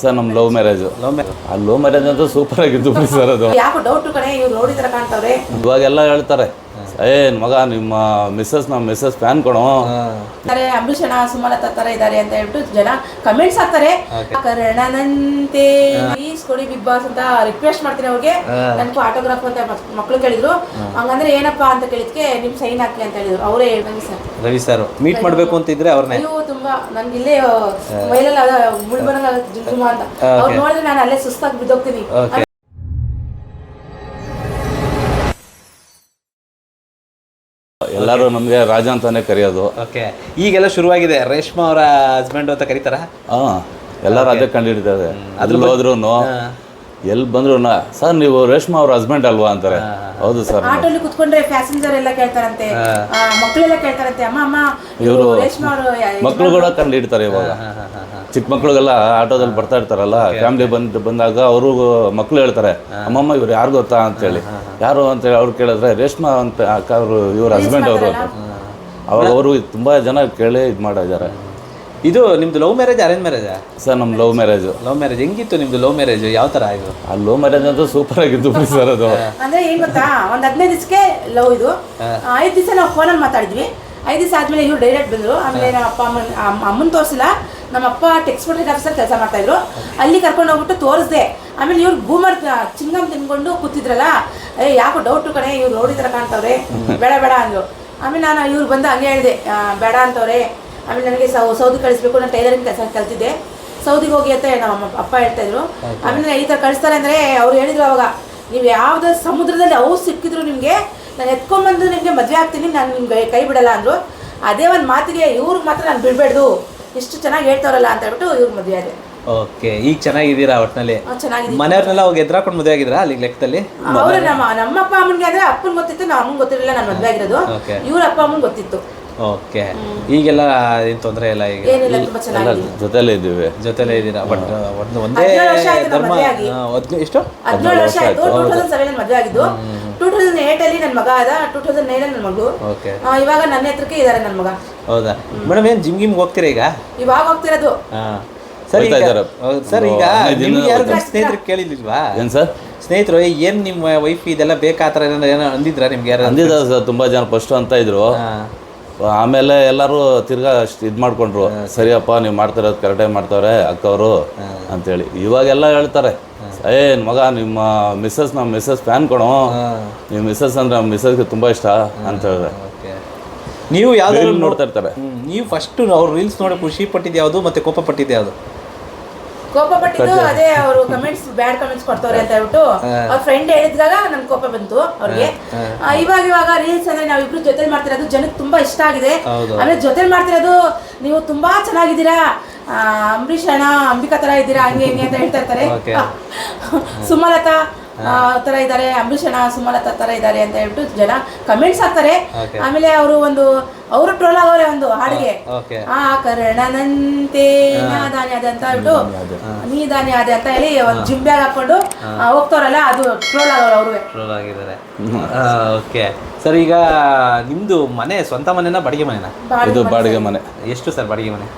Sir ನಮ್ಮ love marriage. Love marriage ಆ love marriage ಅಂತ ಸೂಪರ್ ಆಗಿತ್ತು ಬಿಡಿ ಸರ್ ಅದು. ಯಾಕೋ ಡೌಟ್ ಕಣೆ ಇವ್ರು ನೋಡಿದ್ರೆ ಕಾಣ್ತಾವ್ರೆ. ಇವಾಗೆಲ್ಲ ಹೇಳ್ತಾರೆ ಏನ್ ಮಗ ನಿಮ್ಮ ಮಿಸ್ಸಸ್ ನಮ್ಮ ಮಿಸ್ಸಸ್ ಫ್ಯಾನ್ ಕೊಡೋ. ಇದಾರೆ ಅಂಬರೀಷ್ ಅಣ್ಣ ಸುಮಲತಾ ತರ ಇದಾರೆ ಅಂತ ಹೇಳ್ಬಿಟ್ಟು ಜನ ಕಮೆಂಟ್ಸ್ ಹಾಕ್ತಾರೆ. ಕರ್ಣನಂತೆ ಪ್ಲೀಸ್ ಕೊಡಿ ಬಿಗ್ ಬಾಸ್ ಅಂತ ರಿಕ್ವೆಸ್ಟ್ ಮಾಡ್ತೀನಿ ಅವ್ರಿಗೆ. ನನ್ಗೂ ಆಟೋಗ್ರಾಫ್ ಅಂತ ಮಕ್- ಮಕ್ಳು ಕೇಳಿದ್ರು. ಹಂಗಂದ್ರೆ ಏನಪ್ಪಾ ಅಂತ ಕೇಳಿದ್ಕೆ ನಿಮ್ ಸೈನ್ ಹಾಕಿ ಅಂತ ಹೇಳಿದ್ರು. ಅವರೇ Ravi sir Ravi sir meet ಮಾಡಬೇಕು ಅಂತಿದ್ರೆ ಅವ್ರನ್ನ. ಅಯ್ಯೋ ತುಂಬಾ ನನ್ಗೆ ಇಲ್ಲೇ ಮೈಲೆಲ್ಲ ಮುಳ್ಬರಂಗ ಜುಮ್ ಅಂತ. ಅವ್ರು ನೋಡಿದ್ರೆ ನಾನು ಅಲ್ಲೇ ಸುಸ್ತಾಗಿ ಬಿದ್ದೋಗ್ತೀನಿ. ಎಲ್ಲರೂ ನಮಗೆ ರಾಜ ಅಂತಾನೆ ಕರೆಯೋದು. ಓಕೆ ಈಗೆಲ್ಲ ಶುರುವಾಗಿದೆ. ರೇಷ್ಮಾ ಅವರ ಹಸ್ಬೆಂಡ್ ಅಂತ ಕರೀತಾರ? ಹಾ ರಾಜ ಕಂಡು ಕಂಡಿಡಿದ್ದಾರೆ ಅದ್ರಲ್ಲಿ ಹೋದ್ರು ಎಲ್ಲಿ ಬಂದ್ರು ಸರ್ ನೀವು ರೇಷ್ಮಾ ಅವ್ರ ಹಸ್ಬೆಂಡ್ ಅಲ್ವಾ? ಅಂತಾರೆ. ಹೌದು ಸರ್. ಆಟೋಲಿ ಕುತ್ಕೊಂಡ್ರೆ ಪ್ಯಾಸೆಂಜರ್ ಎಲ್ಲ ಕೇಳ್ತಾರಂತೆ. ಮಕ್ಕಳೆಲ್ಲ ಕೇಳ್ತಾರಂತೆ ಅಮ್ಮ ಅಮ್ಮ ಇವರು ರೇಷ್ಮಾ ಅವರು ಮಕ್ಕಳು ಕೂಡ ಕಂಡು ಇಡ್ತಾರೆ ಇವಾಗ. ಚಿಕ್ಕ ಮಕ್ಳಿಗೆಲ್ಲ ಆಟೋದಲ್ಲಿ ಬರ್ತಾ ಇರ್ತಾರಲ್ಲ ಫ್ಯಾಮಿಲಿ ಬಂದ್ ಬಂದಾಗ ಅವರು ಮಕ್ಕಳು ಹೇಳ್ತಾರೆ ಅಮ್ಮಮ್ಮ ಇವ್ರು ಯಾರು ಗೊತ್ತಾ? ಅಂತೇಳಿ. ಯಾರು ಅಂತೇಳಿ ಅವ್ರು ಕೇಳಿದ್ರೆ ರೇಷ್ಮಾ ಅಂತ ಅಕ್ಕ ಅವರು ಇವ್ರ ಹಸ್ಬೆಂಡ್ ಅವರು ಅಂತ. ಅವಾಗ ಅವರು ತುಂಬಾ ಜನ ಕೇಳಿ ಇದು ಮಾಡಿದ್ದಾರೆ. ಇದು ನಿಮ್ದು love marriage arrange marriage sir ನಮ್ಮ ಲವ್ ಮ್ಯಾರೇಜ್ ಲವ್ ಮ್ಯಾರೇಜ್ ಹೆಂಗಿತ್ತು ನಿಮ್ದು ಲವ್ ಮ್ಯಾರೇಜ್ ಯಾವ ತರ ಆಯ್ತು ಆ ಲವ್ ಮ್ಯಾರೇಜ್ ಅಂತ ಸೂಪರ್ ಆಗಿತ್ತು ಬಿಡಿ ಸರ್ ಅದು. ಅಂದ್ರೆ ಏನ್ ಗೊತ್ತಾ? ಒಂದ್ ಹದಿನೈದು ದಿವಸಕ್ಕೆ ಲವ್ ಇದು. ಐದು ದಿವಸ ನಾವು ಫೋನಲ್ಲಿ ಮಾತಾಡಿದ್ವಿ. ಐದು ದಿವಸ ಆದ್ಮೇಲೆ ಇವ್ರು ಡೈರೆಕ್ಟ್ ಬಂದ್ರು. ಆಮೇಲೆ ನಮ್ಮ ಅಪ್ಪ ಅಮ್ಮನ ಅಮ್ಮ- ಅಮ್ಮನ್ ತೋರಿಸಿಲ್ಲ. ನಮ್ಮ ಅಪ್ಪ ಟೆಕ್ಸ್ಪೋರ್ಟ್ ಆಫೀಸರ್ ಕೆಲಸ ಮಾಡ್ತಾ ಇದ್ರು. ಅಲ್ಲಿ ಕರ್ಕೊಂಡು ಹೋಗ್ಬಿಟ್ಟು ತೋರಿಸ್ದೆ. ಆಮೇಲೆ ಇವ್ರು ಬೂಮರ್ ಚಿಂಗಮ್ ತಿನ್ಕೊಂಡು ಕೂತಿದ್ರಲ್ಲ. ಏ ಯಾಕೋ ಡೌಟ್ ಕಡೆ ಇವ್ರು ನೋಡಿದ್ರ ಕಾಣ್ತವ್ರೆ. ಬೇಡ ಬೇಡ ಅಂದ್ರು. ಆಮೇಲೆ ನಾನು ಇವ್ರು ಬಂದು ಹಂಗೆ ಹೇಳಿದೆ ಬೇಡ ಅಂತವ್ರೆ. ಆಮೇಲೆ ನನಗೆ ಸೌ ಸೌದಿ ಕಳಿಸ್ಬೇಕು ನಾನು ಟೈಲರಿಂಗ್ ಕೆಲಸ ಕಲ್ತಿದ್ದೆ. ಸೌದಿಗೆ ಹೋಗಿ ಅಂತ ನಮ್ಮ ಅಮ್ಮ- ಅಪ್ಪ ಹೇಳ್ತಾ ಇದ್ರು. ಆಮೇಲೆ ಈ ಥರ ಕಳಿಸ್ತಾರೆ ಅಂದರೆ ಅವ್ರು ಹೇಳಿದ್ರು ಅವಾಗ ನೀವು ಯಾವುದೋ ಸಮುದ್ರದಲ್ಲಿ ಅವು ಸಿಕ್ಕಿದ್ರು ನಿಮಗೆ ನಾನು ಎತ್ಕೊಂಡ್ಬಂದು ನಿಮಗೆ ಮದುವೆ ಆಗ್ತೀನಿ ನಾನು ನಿಮ್ಗೆ ಕೈ ಬಿಡಲ್ಲ ಅಂದರು. ಅದೇ ಒಂದು ಮಾತಿಗೆ ಇವ್ರಿಗೆ ಮಾತ್ರ ನಾನು ಬಿಡಬೇಡ್ದು. ಇಷ್ಟು ಚೆನ್ನಾಗಿ ಹೇಳ್ತಾರಲ್ಲ ಅಂತ ಹೇಳ್ಬಿಟ್ಟು ಇವ್ರಿಗೆ ಮದುವೆ ಆದೆ. ಓಕೆ ಈಗ ಚೆನ್ನಾಗಿದ್ದೀರಾ ಒಟ್ಟಿನಲ್ಲಿ ಮನೆಯವ್ರನ್ನೆಲ್ಲ ಹೋಗಿ ಎದ್ರಾಕೊಂಡು ಮದುವೆ ಆಗಿದ್ರಾ ಅಲ್ಲಿ ಲೆಕ್ಕದಲ್ಲಿ? ಅವರು ನಮ್ಮ ನಮ್ಮ ಅಪ್ಪ ಅಮ್ಮನಿಗೆ ಆದರೆ ಅಪ್ಪನ ಗೊತ್ತಿತ್ತು ನಮ್ಮ ಅಮ್ಮನ್ ಗೊತ್ತಿರಲಿಲ್ಲ ನಾನು ಮದುವೆ ಆಗಿರೋದು. ಇವ್ರ ಅಪ್ಪ ಅಮ್ಮನ್ ಗೊತ್ತಿತ್ತು. ಓಕೆ. ಈಗೆಲ್ಲ ಏನು ತೊಂದರೆ ಇಲ್ಲ ಈಗ? ಏನಿಲ್ಲ ತುಂಬ ಎಲ್ಲ ಜೊತೆಲೇ ಇದ್ದೀವಿ. ಜೊತೆಲೇ ಇದ್ದೀರಾ? ಬಟ್ ಒಂದು ಒಂದೇ ಹದಿನೇಳು ವರ್ಷ ಆಯ್ತು ಧರ್ಮ ಮದುವೆ ಆಗಿ. ಹದ್ನೇ- ಎಷ್ಟು? ಹದಿನೇಳು ವರ್ಷ ಆಯ್ತು. ಟೂ ತೌಸಂಡ್ ಸೆವೆನ್ ಮದುವೆ ಆಗಿದ್ದು. ಟೂ ತೌಸಂಡ್ ಏಟ್ ಅಲ್ಲಿ ನನ್ನ ಮಗ ಆದ. ಟೂ ತೌಸಂಡ್ ನೈನ್ ನನ್ನ ಮಗು. ಓಕೆ. ಆ, ಇವಾಗ ನನ್ನ ಹತ್ರಕ್ಕೆ ಇದ್ದಾರೆ ನನ್ನ ಮಗ. ಹೌದಾ? ಮೇಡಮ್ ಏನು ಜಿಮ್ ಗಿಮ್ ಹೋಗ್ತೀರಾ ಈಗ? ಇವಾಗ ಹೋಗ್ತಿರೋದು. ಹಾಂ. ಸರ್ ಹೋಗ್ತಾ ಈಗ ಇದ್ದಾರೆ. ಹೌದು, ಸರ್ ಈಗ ಹದಿನೈದು ದಿನ ನಿಮ್ಗೆ ಯಾರು ಹೋಗ್ತಾರೆ. ಸ್ನೇಹಿತರಿಗೆ ಕೇಳಿಲ್ವಾ ಏನ್ ಸರ್? ಸ್ನೇಹಿತರು ಏನ್ ನಿಮ್ಮ ವೈಫ್ ಇದೆಲ್ಲ ಬೇಕಾ? ಆ ಥರ ಏನೋ ಏನೋ ಅಂದಿದ್ರಾ ನಿಮ್ಗೆ ಯಾರು ಅಂದಿದ್ದಾರೆ ಸರ್ ತುಂಬಾ ಜನ ಫಸ್ಟ್ ಅಂತ ಇದ್ರು. ಹಾಂ. ಆಮೇಲೆ ಎಲ್ಲರೂ ತಿರ್ಗಾ ಇದು ಮಾಡ್ಕೊಂಡ್ರು ಸರಿಯಪ್ಪ ನೀವು ಮಾಡ್ತಿರೋದು ಕರೆಕ್ಟಾಗಿ ಮಾಡ್ತಾವ್ರೆ ಅಕ್ಕವರು ಅಂತೇಳಿ. ಇವಾಗೆಲ್ಲ ಹೇಳ್ತಾರೆ ಏನ್ ಮಗ ನಿಮ್ಮ ಮಿಸ್ಸಸ್ ನಮ್ಮ ಮಿಸ್ಸಸ್ ಫ್ಯಾನ್ ಕೊಡೋ? ನಿಮ್ಮ ಮಿಸ್ಸಸ್ ಅಂದ್ರೆ ನಮ್ಮ ಮಿಸ್ಸಸ್ಗೆ ತುಂಬಾ ಇಷ್ಟ ಅಂತ ಹೇಳಿದ್ರೆ ನೀವು ಯಾವ್ದಾದ್ರು ನೋಡ್ತಾ ಇರ್ತಾರೆ. ನೀವು ಫಸ್ಟ್ ಅವ್ರು ರೀಲ್ಸ್ ನೋಡಿ ಖುಷಿ ಪಟ್ಟಿದ್ದು ಯಾವುದು ಮತ್ತೆ ಕೋಪ ಪಟ್ಟಿದ್ದು ಯಾವುದು? ಕೋಪ ಪಟ್ಟಿದ್ದು ಅದೇ ಅವರು ಕಮೆಂಟ್ಸ್ ಬ್ಯಾಡ್ ಕಮೆಂಟ್ಸ್ ಕೊಡ್ತವ್ರೆ ಅಂತ ಹೇಳ್ಬಿಟ್ಟು ಅವ್ರ ಫ್ರೆಂಡ್ ಹೇಳಿದಾಗ ನನ್ ಕೋಪ ಬಂತು ಅವ್ರಿಗೆ. ಇವಾಗ ಇವಾಗ ರೀಲ್ಸ್ ಅಂದ್ರೆ ನಾವಿಬ್ರು ಜೊತೆ ಮಾಡ್ತಿರೋದು ಜನಕ್ಕೆ ತುಂಬಾ ಇಷ್ಟ ಆಗಿದೆ. ಅಂದ್ರೆ ಆಮೇಲೆ ಜೊತೆ ಮಾಡ್ತಿರೋದು ನೀವು ತುಂಬಾ ಚೆನ್ನಾಗಿದ್ದೀರಾ? ಅಂಬರೀಷ್ ಅಣ್ಣ ಅಂಬಿಕಾ ತರ ಇದ್ದೀರಾ? ಹಂಗೆ ಹಿಂಗೆ ಅಂತ ಹೇಳ್ತಾ ಇರ್ತಾರೆ. ಸುಮಲತಾ ತರ ಇದ್ದಾರೆ ಅಂಬರೀಷ್ ಅಣ್ಣ ಸುಮಲತಾ ತರ ಇದ್ದಾರೆ ಅಂತ ಹೇಳ್ಬಿಟ್ಟು ಜನ ಕಮೆಂಟ್ಸ್ ಹಾಕ್ತಾರೆ. ಆಮೇಲೆ ಅವರು ಒಂದು ಅವರು ಟ್ರೋಲ್ ಆಗೋರೆ ಒಂದು ಹಾಡಿಗೆ. ಓಕೆ. ಆ ಕರ್ಣನಂತೆ ನಾದಾನಿ ಅದೆ ಅಂತ ಹೇಳ್ಬಿಟ್ಟು ನೀ ದಾನಿ ಅದೆ ಅಂತ ಹೇಳಿ ಒಂದು ಜಿಂಬ್ಯಾಗ್ ಹಾಕೊಂಡು ಹೋಗ್ತಾರಲ್ಲ ಅದು ಟ್ರೋಲ್ ಆಗೋರು ಅವ್ರಿಗೆ ಟ್ರೋಲ್ ಆಗಿದ್ದಾರೆ. ಓಕೆ. ಸರ್ ಈಗ ನಿಮ್ದು ಮನೆ ಸ್ವಂತ ಮನೆನ ಬಾಡಿಗೆ ಮನೆನಾ? ಇದು ಬಾಡಿಗೆ ಮನೆ. ಎಷ್ಟು ಸರ್ ಬಾಡಿಗೆ ಮನೆ?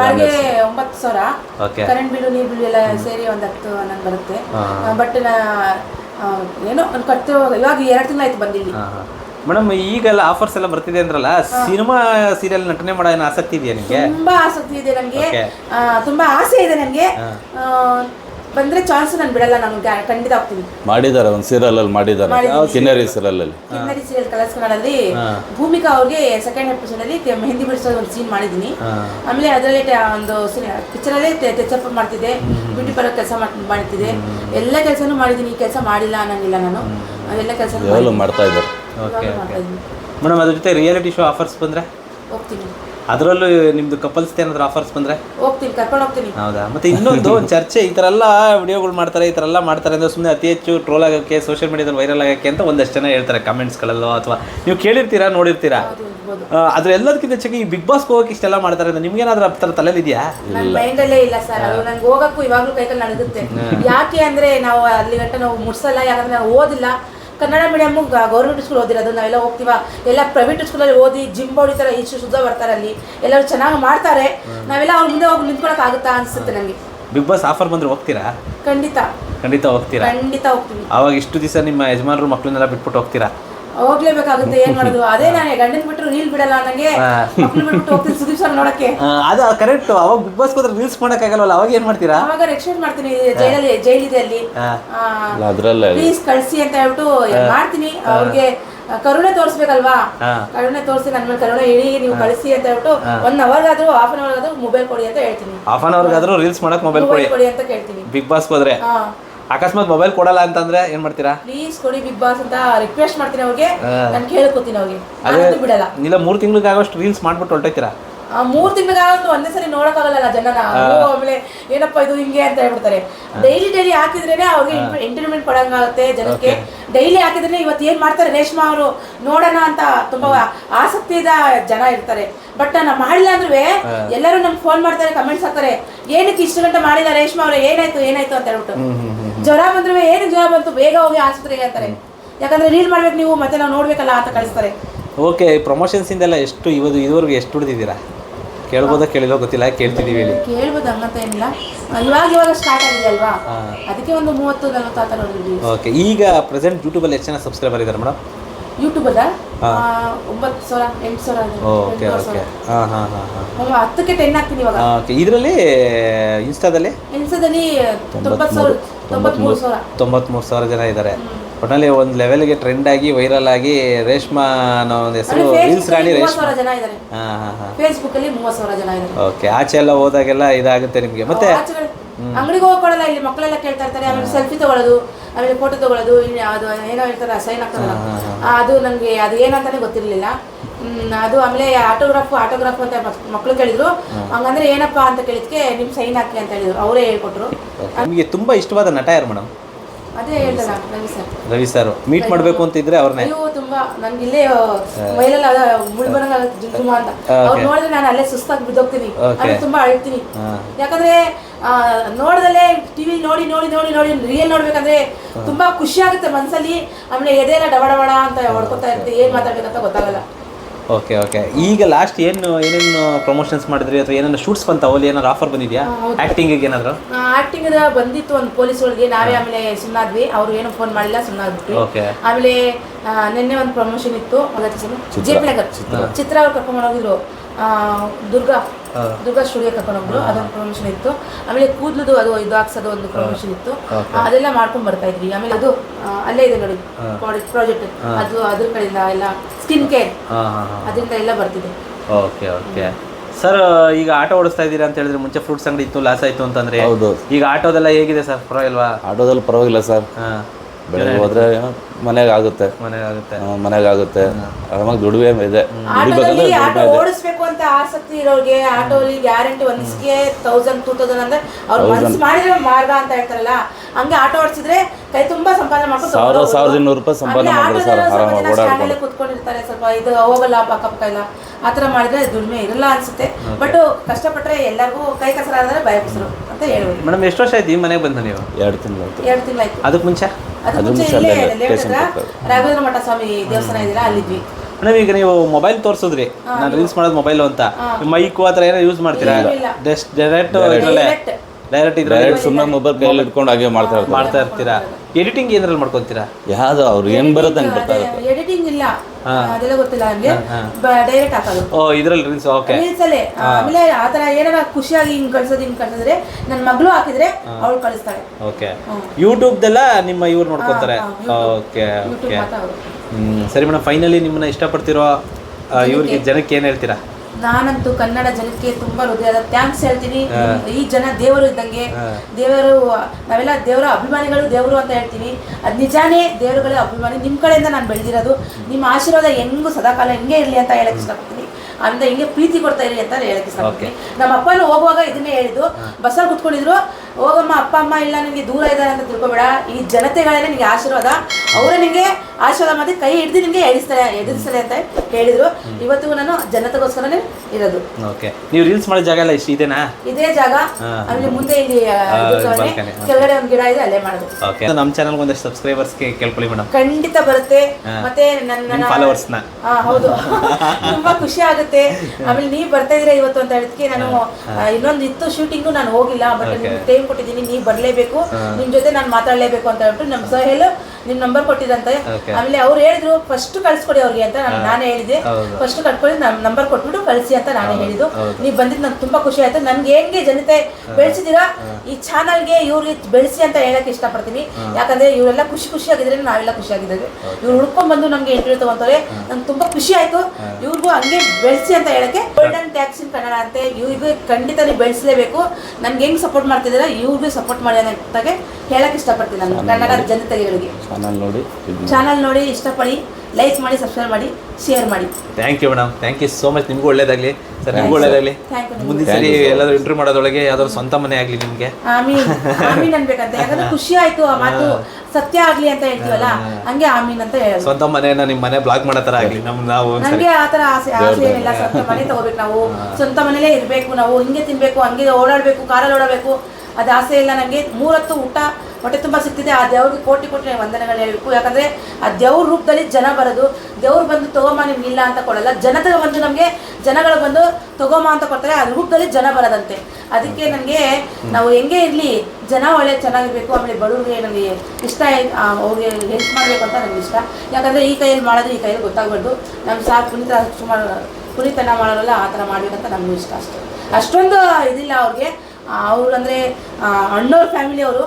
ಬಾಡಿಗೆ ಒಂಬತ್ತು ಸಾವಿರ. ಓಕೆ. ಕರೆಂಟ್ ಬಿಲ್ ನೀರು ಬಿಲ್ ಎಲ್ಲ ಸೇರಿ ಒಂದು ಹತ್ತು ಹನ್ನೊಂದು ಬರುತ್ತೆ. ಬಟ್ ನಾ ಏನೋ ಒಂದು ಕಟ್ಟು ಇವಾಗ ಎರಡು ತಿಂಗಳಾಯ್ತು ಬಂದಿಲ್ಲಿ. ಮೇಡಮ್ ಈಗೆಲ್ಲ ಆಫರ್ಸ್ ಎಲ್ಲ ಬರ್ತಿದೆ ಅಂದ್ರಲ್ಲ ಸಿನಿಮಾ ಸೀರಿಯಲ್ ನಟನೆ ಮಾಡೋ ಏನೋ ಆಸಕ್ತಿ ಇದೆಯಾ ನಿಮಗೆ? ತುಂಬಾ ಆಸಕ್ತಿ ಇದೆ ನನಗೆ. ತುಂಬಾ ಆಸೆ ಇದೆ ನನಗೆ. ಬಂದ್ರೆ ಚಾನ್ಸ್ ನಾನು ಬಿಡಲ್ಲ ನಾನು ಗ್ಯಾ- ಖಂಡಿತ ಹೋಗ್ತೀನಿ. ಮಾಡಿದ್ದಾರೆ ಒಂದು ಸೀರಿಯಲ್ ಅಲ್ಲಿ ಮಾಡಿದ್ದಾರೆ. ಕಿನ್ನರಿ ಸೀರಿಯಲ್ ಅಲ್ಲಿ? ಕಿನ್ನರಿ ಸೀರಿಯಲ್ ಕಲರ್ಸ್ ಕನ್ನಡದಲ್ಲಿ ಭೂಮಿಕಾ ಅವ್ರಿಗೆ ಸೆಕೆಂಡ್ ಎಪಿಸೋಡ್ ಅಲ್ಲಿ ತೆ- ಮೆಹಂದಿ ಬಿಡಿಸೋದು ಒಂದು ಸೀನ್ ಮಾಡಿದ್ದೀನಿ. ಆಮೇಲೆ ಅದರಲ್ಲಿ ಒಂದು ಪಿಕ್ಚರ್ ಅಲ್ಲೇ ಟಚಪ್ ಮಾಡ್ತಿದ್ದೆ. ಬ್ಯೂಟಿ ಪಾರ್ಲರ್ ಕೆಲಸ ಮಾಡ್ತಿದ್ದೆ. ಎಲ್ಲ ಕೆಲಸನೂ ಮಾಡಿದ್ದೀನಿ. ಈ ಕೆಲಸ ಮಾಡಿಲ್ಲ ಅನ್ನಂಗಿಲ್ಲ ನಾನು. ಅದೆಲ್ಲ ಕೆಲಸ ಯಾವಾಗಲೂ ಮಾಡ್ತಾ ಇದ್ದಾರೆ. Okay okay. ಮೇಡಮ್ ಅದ್ರ ಜೊತೆ ರಿಯಾಲಿಟಿ ಶೋ ಆಫರ್ಸ್ ಬಂದರೆ? ಹೋಗ್ತೀನಿ. ಅದರಲ್ಲೂ ನಿಮ್ದು ಕಪಲ್ಸ್ ಏನಾದ್ರು ಆಫರ್ಸ್ ಬಂದರೆ? ಹೋಗ್ತೀನಿ ಕರ್ಕೊಂಡು ಹೋಗ್ತೀನಿ. ಹೌದಾ? ಮತ್ತೆ ಇನ್ನೊಂದು ಒಂದು ಚರ್ಚೆ ಈ ಥರ ಎಲ್ಲ ವಿಡಿಯೋಗಳು ಮಾಡ್ತಾರೆ ಈ ಥರ ಎಲ್ಲ ಮಾಡ್ತಾರೆ ಅಂದ್ರೆ ಸುಮ್ಮನೆ ಅತಿ ಹೆಚ್ಚು ಟ್ರೋಲ್ ಆಗೋಕ್ಕೆ ಸೋಷಿಯಲ್ ಮೀಡಿಯಾದಲ್ಲಿ ವೈರಲ್ ಆಗೋಕ್ಕೆ ಅಂತ ಒಂದಷ್ಟು ಜನ ಹೇಳ್ತಾರೆ ಕಮೆಂಟ್ಸ್ಗಳಲ್ಲೋ ಅಥವಾ ನೀವು ಕೇಳಿರ್ತೀರಾ ನೋಡಿರ್ತೀರಾ? ಅದ್ರ ಎಲ್ಲದಕ್ಕಿಂತ ಹೆಚ್ಚಾಗಿ ಈ ಬಿಗ್ ಬಾಸ್ಗೆ ಹೋಗಕ್ಕೆ ಇಷ್ಟೆಲ್ಲ ಮಾಡ್ತಾರೆ ಅಂದ್ರೆ ನಿಮ್ಗೇನಾದ್ರೂ ಆ ಥರ ತಲೆಲಿದೆಯಾ? ನನ್ನ ಮೈಂಡಲ್ಲೇ ಇಲ್ಲ ಸರ್ ಅದು ನಂಗೆ ಹೋಗಕ್ಕೂ ಇವಾಗಲೂ ಕೈಕಲ್ಲಿ ನಡಗುತ್ತೆ. ಯಾಕೆ ಅಂದ್ರೆ ನಾವು ಅಲ್ಲಿ ಗಂಟ ನಾವು ಮುಡ್ಸಲ್ಲ ಯಾಕಂದ್ರೆ ನಾವು ಓದಿಲ್ಲ. ಕನ್ನಡ ಮೀಡಿಯಮ್ ಗೌರ್ಮೆಂಟ್ ಸ್ಕೂಲ್ ಓದಿರೋದು ನಾವೆಲ್ಲ ಹೋಗ್ತೀವ? ಎಲ್ಲ ಪ್ರೈವೇಟ್ ಸ್ಕೂಲಲ್ಲಿ ಓದಿ ಜಿಮ್ ಬಾಡಿ ಥರ ಇಷ್ಟು ಶುದ್ಧ ಬರ್ತಾರೆ ಅಲ್ಲಿ. ಎಲ್ಲರೂ ಚೆನ್ನಾಗಿ ಮಾಡ್ತಾರೆ. ನಾವೆಲ್ಲ ಅವ್ರ ಮುಂದೆ ಹೋಗಿ ನಿಂತ್ಕೊಳಕ್ ಆಗುತ್ತಾ ಅನ್ಸುತ್ತೆ ನನಗೆ ಬಿಗ್ ಬಾಸ್ ಆಫರ್ ಬಂದ್ರೆ ಹೋಗ್ತೀರಾ? ಖಂಡಿತ. ಖಂಡಿತ ಹೋಗ್ತೀರಾ? ಖಂಡಿತ ಹೋಗ್ತೀವಿ. ಅವಾಗ ಇಷ್ಟು ದಿವಸ ನಿಮ್ಮ ಯಜಮಾನರು ಮಕ್ಕಳನ್ನೆಲ್ಲ ಬಿಟ್ಬಿಟ್ಟು ಹೋಗ್ತೀರಾ? ಹೋಗ್ಲೇಬೇಕಾಗುತ್ತೆ ಏನ್ ಮಾಡೋದು? ಅದೇ ನಾನು ಗಂಡನ್ ಬಿಟ್ರು ರೀಲ್ ಬಿಡಲ್ಲ ನಂಗೆ. ಬಿಟ್ಬಿಟ್ಟು ಹೋಗ್ತೀನಿ ಸುದೀಪ್ ಸರ್ ನೋಡಕ್ಕೆ. ಅದು ಕರೆಕ್ಟ್ ಅವಾಗ ಬಿಗ್ ಬಾಸ್ ಹೋದ್ರೆ ರೀಲ್ಸ್ ಮಾಡೋಕ್ಕಾಗಲ್ವಲ್ಲ ಅವಾಗ ಏನ್ ಮಾಡ್ತೀರಾ? ಅವಾಗ ರೆಕ್ಸ್ಪೆಕ್ಟ್ ಮಾಡ್ತೀನಿ ಜೈಲಲ್ಲಿ ಜೈಲಿದೆ ಅಲ್ಲಿ ಪ್ಲೀಸ್ ಕಳ್ಸಿ ಅಂತ ಹೇಳ್ಬಿಟ್ಟು ಮಾಡ್ತೀನಿ. ಅವ್ರಿಗೆ ಕರುಣೆ ತೋರಿಸ್ಬೇಕಲ್ವಾ. ಕರುಣೆ ತೋರಿಸಿ ನನ್ನ ಮೇಲೆ ಕರುಣೆ ಇಡಿ ನೀವು ಕಳಿಸಿ ಅಂತ ಹೇಳ್ಬಿಟ್ಟು ಒನ್ ಅವರ್ ಆದ್ರೂ ಹಾಫ್ ಅನ್ ಅವರ್ ಆದ್ರೂ ಮೊಬೈಲ್ ಕೊಡಿ ಅಂತ ಹೇಳ್ತೀನಿ. ಹಾಫ್ ಅನ್ ಅವರ್ ಆದ್ರೂ ರೀಲ್ಸ್ ಮಾಡಕ್ ಮೊಬೈಲ್ ಕೊಡಿ. ಕೊಡಿ ಅಂತ ಕೇಳ್ತೀನಿ. ಬಿಗ್ ಬಾಸ್ ಹೋದ್ರೆ. ಹಾ. ಅಕಸ್ಮಾತ್ ಮೊಬೈಲ್ ಕೊಡಲ್ಲ ಅಂತಂದ್ರೆ ಏನ್ ಮಾಡ್ತೀರಾ? ಪ್ಲೀಸ್ ಕೊಡಿ ಬಿಗ್ ಬಾಸ್ ಅಂತ ರಿಕ್ವೆಸ್ಟ್ ಮಾಡ್ತೀನಿ ಅವ್ರಿಗೆ. ನಾನು ಕೇಳ್ಕೊತೀನಿ ಅವ್ರಿಗೆ. ಅದೇ ಬಿಡಲ್ಲ. ಇಲ್ಲ ಮೂರು ತಿಂಗಳಿಗಾಗೋಷ್ಟು ರೀಲ್ಸ್ ಮಾಡ್ಬಿಟ್ಟು ಹೊರಟೋಯ್ತೀರಾ ಆ ಮೂರ್ ತಿಂಗಳಿಗಾಗಂತೂ ಒಂದೇ ಸರಿ ನೋಡಕ್ಕಾಗಲ್ಲ ಜನನ. ಆಮೇಲೆ ಏನಪ್ಪ ಇದು ಹಿಂಗೆ ಅಂತ ಹೇಳ್ಬಿಡ್ತಾರೆ. ಡೈಲಿ ಡೈಲಿ ಹಾಕಿದ್ರೇನೆ ಅವ್ರಿಗೆ ಎಂಟರ್ಟೈನ್ಮೆಂಟ್ ಕೊಡಂಗಾಗುತ್ತೆ ಜನಕ್ಕೆ. ಡೈಲಿ ಹಾಕಿದ್ರೆ ಇವತ್ ಏನ್ ಮಾಡ್ತಾರೆ? ರೇಷ್ಮಾ ಅವರು ನೋಡೋಣ ಅಂತ ತುಂಬಾ ಆಸಕ್ತಿಯಿಂದ ಜನ ಇರ್ತಾರೆ. ಬಟ್ ನಾನು ಮಾಡಿಲ್ಲ ಅಂದ್ರೆ ಎಲ್ಲರೂ ನಮ್ಗೆ ಫೋನ್ ಮಾಡ್ತಾರೆ ಕಮೆಂಟ್ಸ್ ಹಾಕ್ತಾರೆ. ಏನಕ್ಕೆ ಇಷ್ಟು ಗಂಟೆ ಮಾಡಿಲ್ಲ ರೇಷ್ಮಾ ಅವ್ರೆ? ಏನಾಯ್ತು ಏನಾಯ್ತು ಅಂತ ಹೇಳ್ಬಿಟ್ಟು. ಜ್ವರ ಬಂದ್ರೆ ಏನು ಜ್ವರ ಬಂತು? ಬೇಗ ಹೋಗಿ ಆಸ್ಪತ್ರೆಗೆ ಅಂತಾರೆ. ಯಾಕಂದ್ರೆ ರೀಲ್ ಮಾಡ್ಬೇಕು ನೀವು ಮತ್ತೆ ನಾವು ನೋಡ್ಬೇಕಲ್ಲ ಅಂತ ಕಳಿಸ್ತಾರೆ. ಓಕೆ ಪ್ರಮೋಷನ್ಸಿಂದೆಲ್ಲ ಎಷ್ಟು ಇವತ್ತು ಇದುವರೆಗೂ ಎಷ್ಟು ಉಳಿದಿದ್ದೀರಾ? ಕೇಳ್ಬೋದಾ ಕೇಳಿಲ್ಲ ಗೊತ್ತಿಲ್ಲ ಕೇಳ್ತಿದೀವಿ ಹೇಳಿ. ಕೇಳ್ಬೋದು ಹಂಗಂತ ಏನಿಲ್ಲ ಇವಾಗ ಇವಾಗ ಸ್ಟಾರ್ಟ್ ಆಗಿದೆ ಅಲ್ವಾ? ಅದಕ್ಕೆ ಒಂದು ಮೂವತ್ತು ನಲವತ್ತು ಆ ಥರ ನೋಡಿದ್ವಿ. ಓಕೆ ಈಗ ಪ್ರೆಸೆಂಟ್ ಯೂಟ್ಯೂಬಲ್ಲಿ ಎಷ್ಟು ಜನ ಸಬ್ಸ್ಕ್ರೈಬರ್ ಇದ್ದಾರೆ ಮೇಡಮ್ ಯೂಟ್ಯೂಬಲ್ಲ? ಒಂಬತ್ತು ಸಾವಿರ ಎಂಟು ಸಾವಿರ. Okay okay. ಹಾಂ ಹಾಂ ಹಾಂ ಹಾಂ. ಹತ್ತಕ್ಕೆ ಟೆನ್ ಹಾಕ್ತೀನಿ ಇವಾಗ. ಓಕೆ. ಇದರಲ್ಲಿ ಇನ್ಸ್ಟಾದಲ್ಲಿ? ಇನ್ಸ್ಟಾದಲ್ಲಿ ತೊಂಬತ್ತು ಸಾವಿರ ತೊಂಬತ್ಮೂರು ಸಾವಿರ. ತೊಂಬತ್ಮೂರು ಸಾವಿರ ಜನ ಇದ್ದಾರೆ. ಒಟ್ಟಿನಲ್ಲಿ ಒಂದು ಲೆವೆಲ್ಗೆ ಟ್ರೆಂಡ್ ಆಗಿ ವೈರಲ್ ಆಗಿ ರೇಷ್ಮಾ ಅನ್ನೋ ಒಂದು ಹೆಸರು ರೀಲ್ಸ್ ರಾಣಿ ರೇಷ್ಮಾ. ಸಾವಿರ ಜನ ಇದ್ದಾರೆ. ಹಾಂ ಹಾಂ ಹಾಂ. ಫೇಸ್ಬುಕ್ ಅಲ್ಲಿ ಮೂವತ್ತು ಸಾವಿರ ಜನ ಇದ್ದಾರೆ. ಓಕೆ. ಆಚೆ ಎಲ್ಲ ಹೋದಾಗೆಲ್ಲ ಇದಾಗುತ್ತೆ ನಿಮಗೆ. ಮತ್ತೆ ಅಂಗಡಿಗೆ ಹೋಗ್ಕೊಡಲ್ಲ ಇಲ್ಲಿ ಮಕ್ಕಳೆಲ್ಲ ಕೇಳ್ತಾ ಇರ್ತಾರೆ ಆಮೇಲೆ ಸೆಲ್ಫಿ ತಗೊಳ್ಳೋದು ಆಮೇಲೆ ಫೋಟೋ ತಗೊಳ್ಳೋದು ಇಲ್ಲಿ ಅದು ಏನೋ ಹೇಳ್ತಾರೆ ಸೈನ್ ಆಗ್ತಾರಲ್ಲ ಅದು ನನಗೆ ಅದು ಏನಂತಾನೆ ಗೊತ್ತಿರಲಿಲ್ಲ. ಅದು ಆಮೇಲೆ ಆಟೋಗ್ರಾಫ್ ಆಟೋಗ್ರಾಫ್ ಅಂತ ಮಕ್ಕಳು ಮಕ್ಳು ಕೇಳಿದ್ರು. ಹಂಗಂದ್ರೆ ಏನಪ್ಪಾ ಅಂತ ಕೇಳಿದ್ಕೆ ನಿಮ್ ಸೈನ್ ಹಾಕಿ ಅಂತ ಹೇಳಿದ್ರು. ಅವರೇ ಹೇಳ್ಕೊಟ್ರು. ನಮಗೆ ತುಂಬಾ ಇಷ್ಟವಾದ ನಟ ಯಾರು ಮೇಡಮ್ ಅದೇ ಹೇಳ್ದಲ್ಲ Ravi sir Ravi sir meet ಮಾಡಬೇಕು ಅಂತಿದ್ರೆ ಅವ್ರನ್ನೇ. ತುಂಬಾ ನನ್ಗೆ ಇಲ್ಲೇ ಮೈಲಲ್ಲಿ ಅದ ಮುಳ್ಬರಂಗ ಜುಮ್ ಅಂತ. ಅವ್ರು ನೋಡಿದ್ರೆ ನಾನು ಅಲ್ಲೇ ಸುಸ್ತಾಗಿ ಬಿದ್ದೋಗ್ತೀನಿ. ಆಮೇಲೆ ತುಂಬಾ ಅಳ್ತೀನಿ. ಯಾಕಂದ್ರೆ ನೋಡ್ದಲ್ಲೇ ಟಿವಿ ನೋಡಿ ನೋಡಿ ನೋಡಿ ನೋಡಿ ರಿಯಲ್ ನೋಡ್ಬೇಕಂದ್ರೆ ತುಂಬಾ ಖುಷಿ ಆಗುತ್ತೆ ಮನ್ಸಲ್ಲಿ. ಆಮೇಲೆ ಎದೆಲ್ಲ ಡಬ ಡಬಡ ಅಂತ ಹೊಡ್ಕೊತಾ ಇರ್ತೀವಿ ಏನ್ ಮಾತಾಡ್ಬೇಕಂತ ಗೊತ್ತಾಗಲ್ಲ. ಓಕೆ ಓಕೆ ಈಗ ಲಾಸ್ಟ್ ಏನು ಏನೇನು ಪ್ರಮೋಷನ್ಸ್ ಮಾಡಿದ್ರಿ? ಅಥವಾ ಏನೇನು ಶೂಟ್ಸ್ ಬಂತ ಅವಲ್ಲಿ ಏನಾದ್ರು ಆಫರ್ ಬಂದಿದ್ಯಾ? ಆ್ಯಕ್ಟಿಂಗಿಗೆ ಏನಾದ್ರು? ಆಕ್ಟಿಂಗ್ ಬಂದಿತ್ತು ಒಂದು ಪೊಲೀಸ್ ಒಳಗೆ. ನಾವೇ ಆಮೇಲೆ ಸುಮ್ಮನಾದ್ವಿ ಅವ್ರು ಏನು ಫೋನ್ ಮಾಡಿಲ್ಲ ಸುಮ್ಮನಾದ್ಬಿಟ್ಟು ಓಕೆ ಆಮೇಲೆ ನಿನ್ನೆ ಒಂದು ಪ್ರಮೋಷನ್ ಇತ್ತು. ಜೆ ಪಿ ನಗರ್ ಚಿತ್ರ. ಅವ್ರು ಕರ್ಕೊಂಡ್ ಹೋಗಿದ್ರು ದುರ್ಗಾ. ದುರ್ಗಾ ಸ್ಟುಡಿಯೋ ಕರ್ಕೊಂಡು ಹೋಗ್ರು ಅದೊಂದು ಪ್ರಮೋಷನ್ ಇತ್ತು. ಆಮೇಲೆ ಕೂದಲುದು ಅದು ಇದು ಹಾಕ್ಸೋದು ಒಂದು ಪ್ರಮೋಷನ್ ಇತ್ತು. ಅದೆಲ್ಲ ಮಾಡ್ಕೊಂಡ್ ಬರ್ತಾ ಇದ್ವಿ ಆಮೇಲೆ ಅದು ಅಲ್ಲೇ ಇದೆ ನೋಡಿ ಪ್ರಾಜೆಕ್ಟ್ ಅದು ಅದ್ರ ಕಡೆಯಿಂದ ಎಲ್ಲ ಸ್ಕಿನ್ ಕೇರ್ ಅದರಿಂದ ಎಲ್ಲ ಬರ್ತಿದೆ. Okay okay. ಸರ್ ಈಗ ಆಟೋ ಓಡಿಸ್ತಾ ಇದ್ದೀರಾ ಅಂತ ಹೇಳಿದ್ರೆ ಮುಂಚೆ ಫ್ರೂಟ್ಸ್ ಅಂಗಡಿ ಇತ್ತು ಲಾಸ್ ಆಯ್ತು ಅಂತಂದ್ರೆ? ಹೌದು. ಈಗ ಆಟೋದೆಲ್ಲ ಹೇಗಿದೆ ಸರ್? ಪರವಾಗಿಲ್ವಾ? ಆಟೋದಲ್ಲಿ ಪರವಾಗಿಲ್ಲ ಸರ್. ಬೆಳಗ್ಗೆ ಹೋದ್ರೆ ಮನೆಗೆ ಆಗುತ್ತೆ ಮನೆ ಆಗುತ್ತೆ ಮನೆಗೆ ಆಗುತ್ತೆ ಆರಾಮಾಗಿ ದುಡಿಮೆ ಇದೆ. ಆಟೋ ಓಡಿಸ್ಬೇಕು ಅಂತ ಆಸಕ್ತಿ ಇರೋರಿಗೆ ಆಟೋಲಿ ಗ್ಯಾರಂಟಿ ಒಂದ್ಸ್ಗೆ ತೌಸಂಡ್ ಟೂ ತೌಸಂಡ್ ಅಂದ್ರೆ ಅವ್ರು ಮನ್ಸು ಮಾಡಿದ್ರೆ ಮಾರ್ಗ ಅಂತ ಹೇಳ್ತಾರಲ್ಲ ಹಂಗೆ ಆಟೋ ಓಡಿಸಿದ್ರೆ ಕೈ ತುಂಬಾ ಸಂಪಾದನೆ ಮಾಡ್ಕೊಂಡು ಸಾವಿರ ಸಾವಿರದ ಇನ್ನೂರು ರೂಪಾಯಿ ಸಂಪಾದನೆ ಮಾಡ್ರಿ ಸರ್ ಆರಾಮಾಗಿ ಓಡಾಡ್ಕೊಂಡು. ಕುತ್ಕೊಂಡಿರ್ತಾರೆ ಸ್ವಲ್ಪ ಇದು ಹೋಗಲ್ಲ ಅಕ್ಕಪಕ್ಕ ಇಲ್ಲ ಆ ಥರ ಮಾಡಿದ್ರೆ ದುಡಿಮೆ ಇರಲ್ಲ ಅನ್ಸುತ್ತೆ. ಬಟ್ ಕಷ್ಟಪಟ್ಟರೆ ಎಲ್ಲರಿಗೂ ಕೈ ಕಸರಾದ್ರೆ ಭಯ ಬಿಸಿರು ಅಂತ ಹೇಳ್ಬೋದು. ಮೇಡಮ್ ಎಷ್ಟು ವರ್ಷ ಆಯ್ತು ಈ ಮನೆಗೆ ಬಂದ ನೀವು? ಎರಡು ತಿಂಗಳು ಎರಡು ತಿಂಗಳಾಯ್ತು. ಅದಕ್ಕೆ ಮುಂಚೆ? ಅದಕ್ಕೆ ಮುಂಚೆ ಇಲ್ಲೇ ಲೇಔಟ್ ಹತ್ರ ರಾಘವೇಂದ್ರ ಮಠ ಸ್ವಾಮಿ ದೇವಸ್ಥಾನ ಇದೆಯಲ್ಲ ಅಲ್ಲಿದ್ವಿ. ಮೇಡಮ್ ಈಗ ನೀವು ಮೊಬೈಲ್ ತೋರಿಸಿದ್ರಿ. ನಾನು ರೀಲ್ಸ್ ಮಾಡೋದು ಮೊಬೈಲ್ ಅಂತ. ಮೈಕು ಆ ಥರ ಏನೋ ಯೂಸ್ ಮಾಡ್ತೀರಾ. ಜಸ್ಟ್ ಡೈರೆಕ್ಟ್ ಇದ್ರಲ್ಲೇ. ಡೈರೆಕ್ಟ್ ಇದ್ರಲ್ಲಿ. ಡೈರೆಕ್ಟ್ ಸುಮ್ಮನೆ ಮೊಬೈಲ್ ಕೈಯಲ್ಲಿ ಇಟ್ಕೊಂಡು ಹಾಗೆ ಮಾಡ್ತಾ ಇರ್ತಾರೆ. ಮಾಡ್ತಾ ಇರ್ತೀರಾ? ಎಡಿಟಿಂಗ್ ಏನರಲ್ಲಿ ಮಾಡ್ಕೊತೀರಾ? ಯಾವ್ದು ಅವ್ರು ಏನು ಬರುತ್ತೆ ಹಂಗೆ ಬರ್ತಾ ಇರುತ್ತೆ ಇಲ್ಲ ಅದೆಲ್ಲ ಗೊತ್ತಿಲ್ಲ ನನಗೆ. ಡೈರೆಕ್ಟ್ ಹಾಕೋದು. ಓ ಇದ್ರಲ್ಲಿ ರೀಲ್ಸ್ ಓಕೆ ರೀಲ್ಸ್ ಅಲ್ಲೇ. ಆಮೇಲೆ ಆತರ ಏನಾರ ಖುಷಿಯಾಗಿ ಹಿಂಗ್ ಕಳ್ಸೋದು ಹಿಂಗ್ ಕಳ್ಸಿದ್ರೆ ನನ್ನ ಮಗಳು ಹಾಕಿದ್ರೆ ಅವಳು ಕಳಿಸ್ತಾಳೆ. ಓಕೆ ಯೂಟ್ಯೂಬ್ದೆಲ್ಲ ನಿಮ್ಮ ಇವ್ರು ನೋಡ್ಕೊತಾರೆ. ಓಕೆ ಯೂಟ್ಯೂಬ್ ಓಕೆ ಹ್ಮ್ ಸರಿ ಮೇಡಮ್ ಫೈನಲಿ ನಿಮ್ಮನ್ನ ಇಷ್ಟಪಡ್ತಿರೋ ಆ, ಇವ್ರಿಗೆ ಜನಕ್ಕೆ ಏನು ಹೇಳ್ತೀರಾ? ನಾನಂತೂ ಕನ್ನಡ ಜನಕ್ಕೆ ತುಂಬಾ ಹೃದಯದ ಥ್ಯಾಂಕ್ಸ್ ಹೇಳ್ತೀನಿ. ಈ ಜನ ದೇವರು ಇದ್ದಂಗೆ ದೇವರು ನಾವೆಲ್ಲ ದೇವರ ಅಭಿಮಾನಿಗಳು ದೇವರು ಅಂತ ಹೇಳ್ತೀನಿ. ಅದ್ ನಿಜಾನೇ ದೇವರುಗಳ ಅಭಿಮಾನಿ ನಿಮ್ ಕಡೆಯಿಂದ ನಾನು ಬೆಳೆದಿರೋದು. ನಿಮ್ಮ ಆಶೀರ್ವಾದ ಹೆಂಗು ಸದಾಕಾಲ ಹೆಂಗೆ ಇರಲಿ ಅಂತ ಹೇಳಕ್ ಇಷ್ಟಪಡ್ತೀನಿ. ಅಂದ್ರೆ ಹಿಂಗೆ ಪ್ರೀತಿ ಕೊಡ್ತಾ ಇರಲಿ ಅಂತ ಹೇಳಕ್ಕೆ ಇಷ್ಟಪಡ್ತೀನಿ ನಮ್ಮ ಅಪ್ಪನೂ ಹೋಗುವಾಗ ಇದನ್ನೇ ಹೇಳಿದ್ರು ಬಸ್ಸಲ್ಲಿ ಕುತ್ಕೊಂಡಿದ್ರು. ಹೋಗಮ್ಮ ಅಪ್ಪ ಅಮ್ಮ ಇಲ್ಲ ನಿಮಗೆ ದೂರ ಇದ್ದಾರೆ ಅಂತ ತಿಳ್ಕೊಬೇಡ. ಈ ಜನತೆಗಳೇ ನಿಮಗೆ ಆಶೀರ್ವಾದ. ಅವರೇ ನಿಮಗೆ ಆಶೀರ್ವಾದ ಮಾಡಿ ಕೈ ಹಿಡಿದು ನಿಮಗೆ ಎಡಿಸ್ತಾರೆ ಎದುರಿಸ್ತಾರೆ ಅಂತ ಹೇಳಿದ್ರು. ಇವತ್ತಿಗೂ ನಾನು ಜನತೆಗೋಸ್ಕರನೇ ಇರೋದು. ಓಕೆ ನೀವು ರೀಲ್ಸ್ ಮಾಡೋ ಜಾಗ ಎಲ್ಲ ಇಷ್ಟು ಇದೇನಾ? ಇದೇ ಜಾಗ. ಅಲ್ಲಿ ಮುಂದೆ ಇಲ್ಲಿ ಕೆಳಗಡೆ ಒಂದು ಗಿಡ ಇದೆ ಅಲ್ಲೇ ಮಾಡೋದು. ಓಕೆ ನಮ್ಮ ಚಾನಲ್ ಒಂದಷ್ಟು ಸಬ್ಸ್ಕ್ರೈಬರ್ಸ್ಗೆ ಕೇಳ್ಕೊಳ್ಳಿ ಮೇಡಮ್ ಖಂಡಿತ ಬರುತ್ತೆ. ಮತ್ತೆ ನನ್ನ ಫಾಲೋವರ್ಸ್ ಹೌದು. ತುಂಬಾ ಖುಷಿ ಆಗುತ್ತೆ. ಅನ್ಸುತ್ತೆ ಆಮೇಲೆ ನೀವು ಬರ್ತಾ ಇದೀರಾ ಇವತ್ತು ಅಂತ ಹೇಳಿದ್ಕೆ ನಾನು ಇನ್ನೊಂದು ಇತ್ತು ಶೂಟಿಂಗು ನಾನು ಹೋಗಿಲ್ಲ ಬಟ್ ನಿಮ್ಗೆ ಟೈಮ್ ಕೊಟ್ಟಿದ್ದೀನಿ ನೀವು ಬರ್ಲೇಬೇಕು. ನಿಮ್ ಜೊತೆ ನಾನು ಮಾತಾಡ್ಲೇಬೇಕು ಅಂತ ಹೇಳ್ಬಿಟ್ಟು ನಮ್ಮ ಸಹೇಲ್ ನಿಮ್ ನಂಬರ್ ಕೊಟ್ಟಿದಂತೆ ಆಮೇಲೆ ಅವ್ರು ಹೇಳಿದ್ರು ಫಸ್ಟ್ ಕಳ್ಸ್ಕೊಡಿ ಅವ್ರಿಗೆ ಅಂತ ನಾನು ನಾನೇ ಹೇಳಿದೆ ಫಸ್ಟ್ ಕಟ್ಕೊಳ್ಳಿ ನಂಬರ್ ಕೊಟ್ಬಿಟ್ಟು ಕಳಿಸಿ ಅಂತ ನಾನೇ ಹೇಳಿದ್ದು. ನೀವು ಬಂದಿದ್ದು ನಂಗೆ ತುಂಬಾ ಖುಷಿ ಆಯ್ತು. ನನ್ಗೆ ಹೆಂಗೆ ಜನತೆ ಬೆಳೆಸಿದೀರಾ ಈ ಚಾನಲ್ಗೆ ಇವ್ರಿಗೆ ಬೆಳೆಸಿ ಅಂತ ಹೇಳಕ್ ಇಷ್ಟಪಡ್ತೀನಿ. ಯಾಕಂದ್ರೆ ಇವರೆಲ್ಲ ಖುಷಿ ಖುಷಿಯಾಗಿದ್ರೆ ನಾವೆಲ್ಲ ಖುಷಿಯಾಗಿದ್ದೇವೆ. ಇವ್ರು ಹುಡ್ಕೊಂಡ್ ಬಂದು ನಮ್ಗೆ ಇಂಟರ್ವ್ಯೂ ತಗೊಂತಾರೆ ನಂಗೆ ತುಂಬಾ ಖುಷಿ ಆಯ್ತು. ಇವ್ರಿಗೂ ಹಂಗೆ ಬೆಳೆಸಿ ಅಂತ ಹೇಳಕ್ಕೆ ಗೋಲ್ಡನ್ ಟ್ಯಾಕ್ಸ್ ಇನ್ ಕನ್ನಡ ಅಂತ ಇವ್ರಿಗೂ ಖಂಡಿತ ನೀವು ಬೆಳೆಸಲೇಬೇಕು. ನನ್ಗೆ ಹೆಂಗ್ ಸಪೋರ್ಟ್ ಮಾಡ್ತಿದ್ದೀರಾ ಇವ್ರಿಗೂ ಸಪೋರ್ಟ್ ಮಾಡಿ ಅನ್ನೋದಾಗೆ ಹೇಳಕ್ ಇಷ್ಟಪಡ್ತೀನಿ ನಾನು ಕನ್ನಡ ಜನತೆಗಳಿಗೆ. ಚಾನಲ್ ನೋಡಿ ಚಾನಲ್ ನೋಡಿ. ಇಷ್ಟಪಡಿ ಲೈಕ್ ಮಾಡಿ ಸಬ್ಸ್ಕ್ರೈಬ್ ಮಾಡಿ ಶೇರ್ ಮಾಡಿ. Thank you madam thank you so much ನಿಮಗೂ ಒಳ್ಳೇದಾಗಲಿ. ಸರ್ ನಿಮಗೂ ಒಳ್ಳೇದಾಗಲಿ. ಮುಂದಿನ ಸರಿ ಎಲ್ಲಾದ್ರೂ ಇಂಟರ್ವ್ಯೂ ಮಾಡೋದೊಳಗೆ ಯಾವ್ದಾದ್ರು ಸ್ವಂತ ಮನೆ ಆಗಲಿ ನಿಮಗೆ. ಆಮೀನ್. ಆಮೀನ್ ಅನ್ಬೇಕಂತ. ಯಾಕಂದ್ರೆ ಖುಷಿ ಆಯ್ತು ಆ ಮಾತು. ಸತ್ಯ ಆಗ್ಲಿ ಅಂತ ಹೇಳ್ತೀವಲ್ಲ ಹಂಗೆ ಆಮೀನ್ ಅಂತ ಹೇಳಿ ಸ್ವಂತ ಮನೆಯನ್ನ ನಿಮ್ಮ ಮನೆ ಬ್ಲಾಕ್ ಮಾಡೋ ಥರ ಆಗಲಿ. ನಮ್ಮ ನಾವು ಒಂದ್ಸರಿ. ಆ ಥರ ಆಸೆ ಆಸೆ ಏನಿಲ್ಲ ಸ್ವಂತ ಮನೆ ತಗೋಬೇಕು ನಾವು. ಸ್ವಂತ ಮನೇಲೇ ಇರಬೇಕು ನಾವು. ಹಿಂಗೆ ತಿನ್ಬೇಕು ಹಂಗೆ ಓಡಾಡಬೇಕು ಕಾರಲ್ಲಿ ಓಡಾಡಬೇಕು. ಅದು ಆಸೆ ಇಲ್ಲ ನನಗೆ ಮೂರತ್ತು ಊಟ ಹೊಟ್ಟೆ ತುಂಬ ಸಿಗ್ತಿದೆ ಆ ದೇವ್ರಿಗೆ ಕೋಟಿ ಕೋಟಿ ವಂದನೆಗಳು ಹೇಳಬೇಕು. ಯಾಕಂದರೆ ಆ ದೇವ್ರ ರೂಪದಲ್ಲಿ ಜನ ಬರೋದು. ದೇವ್ರು ಬಂದು ತಗೋಮ ನಿಮ್ಗೆ ಇಲ್ಲ ಅಂತ ಕೊಡಲ್ಲ. ಜನತೆ ಬಂದು ನಮಗೆ ಜನಗಳು ಬಂದು ತಗೋಮ ಅಂತ ಕೊಡ್ತಾರೆ. ಆ ರೂಪದಲ್ಲಿ ಜನ ಬರೋದಂತೆ. ಅದಕ್ಕೆ ನನಗೆ ನಾವು ಹೆಂಗೆ ಇರಲಿ, ಜನ ಒಳ್ಳೆ ಚೆನ್ನಾಗಿರಬೇಕು. ಆಮೇಲೆ ಬಡವ್ರಿಗೆ ನನಗೆ ಇಷ್ಟ ಅವ್ರಿಗೆ ಹೆಲ್ಪ್ ಮಾಡಬೇಕು ಅಂತ ನನಗೆ ಇಷ್ಟ. ಯಾಕಂದರೆ ಈ ಕೈಯಲ್ಲಿ ಮಾಡೋದು ಈ ಕೈಯಲ್ಲಿ ಗೊತ್ತಾಗಬಾರ್ದು. ನಮ್ಮ ಸಾರ್ ಪುನೀತ ಸುಮಾರು ಪುನೀತನ ಮಾಡೋರಲ್ಲ ಆ ಥರ ಮಾಡಬೇಕಂತ ನಮಗೂ ಇಷ್ಟ ಅಷ್ಟೇ. ಅಷ್ಟೊಂದು ಇದಿಲ್ಲ ಅವ್ರಿಗೆ. ಅವ್ರು ಅಂದರೆ ಅಣ್ಣವ್ರ ಫ್ಯಾಮಿಲಿ ಅವರು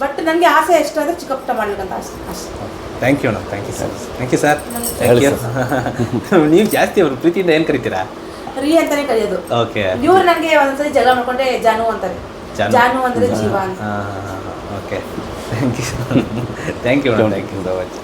ಬಟ್ ನನಗೆ ಆಸೆ ಎಷ್ಟು ಅಂದರೆ ಚಿಕ್ಕಪುಟ್ಟ ಮಾಡ್ಬೇಕಂತ ಆಸೆ. ಅಷ್ಟೇ ಥ್ಯಾಂಕ್ ಯು ಅಣ್ಣ thank you sir thank you sir thank you ನೀವು ಜಾಸ್ತಿ ಅವರು ಪ್ರೀತಿಯಿಂದ ಏನು ಕರಿತೀರಾ? ರೀ ಅಂತಾನೆ ಕರೆಯೋದು. ಓಕೆ ಇವ್ರು ನನಗೆ ಒಂದ್ಸರಿ ಜಗಳ ಮಾಡ್ಕೊಂಡೆ ಜಾನು ಅಂತಾರೆ. ಜಾನು. ಅಂದರೆ ಜೀವ ಅಂತ. Okay thank you thank you madam thank you so much